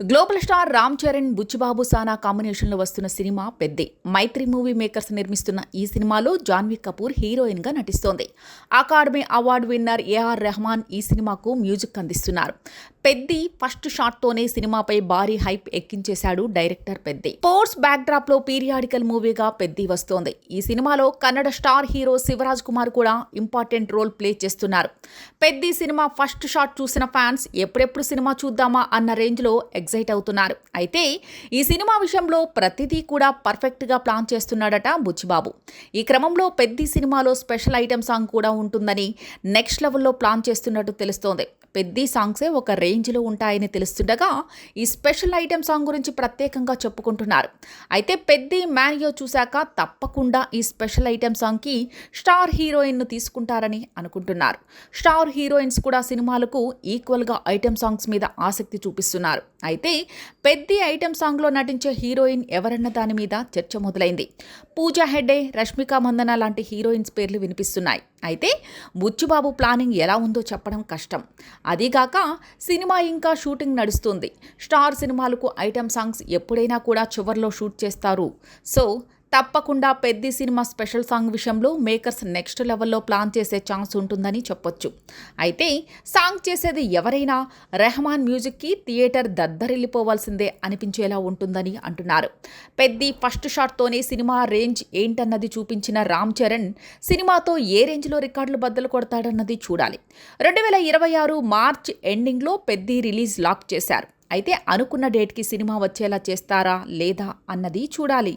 Global star Ram Charan Buchibabu Sana కాంబినేషన్లో వస్తున్న cinema Peddi. Mythri movie makers నిర్మిస్తున్న ఈ సినిమాలో జాన్వీ కపూర్ హీరోయిన్గా నటిస్తోంది. Academy award winner A R Rahman ఈ సినిమాకు మ్యూజిక్ అందిస్తున్నారు. పెద్ది ఫస్ట్ షాట్తోనే సినిమాపై భారీ హైప్ ఎక్కించేశాడు డైరెక్టర్ పెద్ది. స్పోర్ట్స్ బ్యాక్డ్రాప్లో పీరియాడికల్ మూవీగా పెద్ది వస్తోంది. ఈ సినిమాలో కన్నడ స్టార్ హీరో శివరాజ్ కుమార్ కూడా ఇంపార్టెంట్ రోల్ ప్లే చేస్తున్నారు. పెద్ది సినిమా ఫస్ట్ షాట్ చూసిన ఫ్యాన్స్ ఎప్పుడెప్పుడు సినిమా చూద్దామా అన్న రేంజ్లో ఎగ్జైట్ అవుతున్నారు. అయితే ఈ సినిమా విషయంలో ప్రతిదీ కూడా పర్ఫెక్ట్గా ప్లాన్ చేస్తున్నాడట బుచ్చిబాబు. ఈ క్రమంలో పెద్ది సినిమాలో స్పెషల్ ఐటమ్ సాంగ్ కూడా ఉంటుందని నెక్స్ట్ లెవెల్లో ప్లాన్ చేస్తున్నట్టు తెలుస్తోంది. పెద్ది సాంగ్సే ఒక రేంజ్లో ఉంటాయని తెలుస్తుండగా ఈ స్పెషల్ ఐటమ్ సాంగ్ గురించి ప్రత్యేకంగా చెప్పుకుంటున్నారు. అయితే పెద్ది మ్యానియో చూశాక తప్పకుండా ఈ స్పెషల్ ఐటమ్ సాంగ్కి స్టార్ హీరోయిన్ను తీసుకుంటారని అనుకుంటున్నారు. స్టార్ హీరోయిన్స్ కూడా సినిమాలకు ఈక్వల్గా ఐటమ్ సాంగ్స్ మీద ఆసక్తి చూపిస్తున్నారు. అయితే పెద్ది ఐటెం సాంగ్లో నటించే హీరోయిన్ ఎవరన్న దాని మీద చర్చ మొదలైంది. పూజా హెడ్డే రష్మిక మందన లాంటి హీరోయిన్స్ పేర్లు వినిపిస్తున్నాయి. అయితే బుచ్చుబాబు ప్లానింగ్ ఎలా ఉందో చెప్పడం కష్టం. అదీగాక సినిమా ఇంకా షూటింగ్ నడుస్తుంది. స్టార్ సినిమాలకు ఐటెం సాంగ్స్ ఎప్పుడైనా కూడా చివర్లో షూట్ చేస్తారు. సో తప్పకుండా పెద్ది సినిమా స్పెషల్ సాంగ్ విషయంలో మేకర్స్ నెక్స్ట్ లెవెల్లో ప్లాన్ చేసే ఛాన్స్ ఉంటుందని చెప్పొచ్చు. అయితే సాంగ్ చేసేది ఎవరైనా రెహమాన్ మ్యూజిక్కి థియేటర్ దద్దరిల్లిపోవాల్సిందే అనిపించేలా ఉంటుందని అంటున్నారు. పెద్ది ఫస్ట్ షాట్తోనే సినిమా రేంజ్ ఏంటన్నది చూపించిన రామ్ చరణ్ సినిమాతో ఏ రేంజ్లో రికార్డులు బద్దలు కొడతాడన్నది చూడాలి. రెండు వేల ఇరవై ఆరు మార్చ్ ఎండింగ్లో పెద్ది రిలీజ్ లాక్ చేశారు. అయితే అనుకున్న డేట్కి సినిమా వచ్చేలా చేస్తారా లేదా అన్నది చూడాలి.